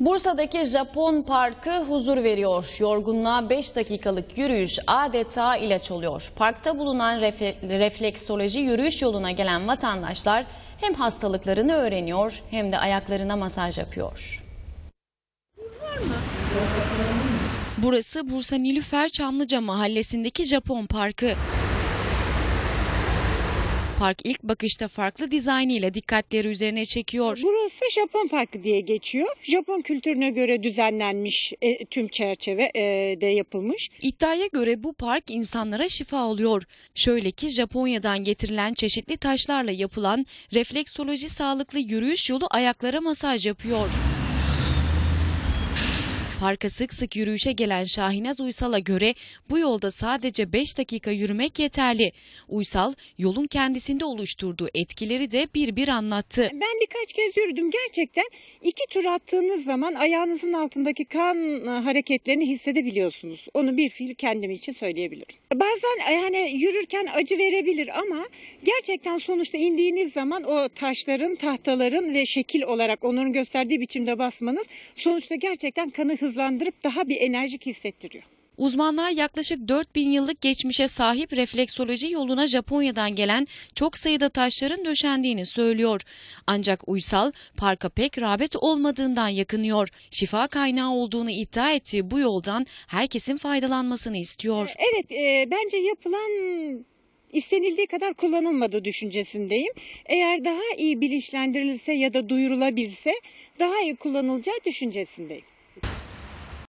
Bursa'daki Japon Parkı huzur veriyor. Yorgunluğa 5 dakikalık yürüyüş adeta ilaç oluyor. Parkta bulunan refle- refleksoloji yürüyüş yoluna gelen vatandaşlar hem hastalıklarını öğreniyor hem de ayaklarına masaj yapıyor. Burası Bursa Nilüfer Çamlıca mahallesindeki Japon Parkı. Park ilk bakışta farklı dizaynıyla dikkatleri üzerine çekiyor. Burası Japon Parkı diye geçiyor. Japon kültürüne göre düzenlenmiş e, tüm çerçeve e, de yapılmış. İddiaya göre bu park insanlara şifa oluyor. Şöyle ki Japonya'dan getirilen çeşitli taşlarla yapılan refleksoloji sağlıklı yürüyüş yolu ayaklara masaj yapıyor. Parka sık sık yürüyüşe gelen Şahinaz Uysal'a göre bu yolda sadece 5 dakika yürümek yeterli. Uysal yolun kendisinde oluşturduğu etkileri de bir bir anlattı. Ben birkaç kez yürüdüm. Gerçekten iki tur attığınız zaman ayağınızın altındaki kan e, hareketlerini hissedebiliyorsunuz. Onu bir fiil kendim için söyleyebilirim. Bazen e, yani yürürken acı verebilir ama gerçekten sonuçta indiğiniz zaman o taşların, tahtaların ve şekil olarak onların gösterdiği biçimde basmanız sonuçta gerçekten kanı hızlandırıp daha bir enerjik hissettiriyor. Uzmanlar yaklaşık 4000 yıllık geçmişe sahip refleksoloji yoluna Japonya'dan gelen çok sayıda taşların döşendiğini söylüyor. Ancak Uysal parka pek rağbet olmadığından yakınıyor. Şifa kaynağı olduğunu iddia ettiği bu yoldan herkesin faydalanmasını istiyor. Evet, e, bence yapılan istenildiği kadar kullanılmadığı düşüncesindeyim. Eğer daha iyi bilinçlendirilirse ya da duyurulabilse daha iyi kullanılacağı düşüncesindeyim.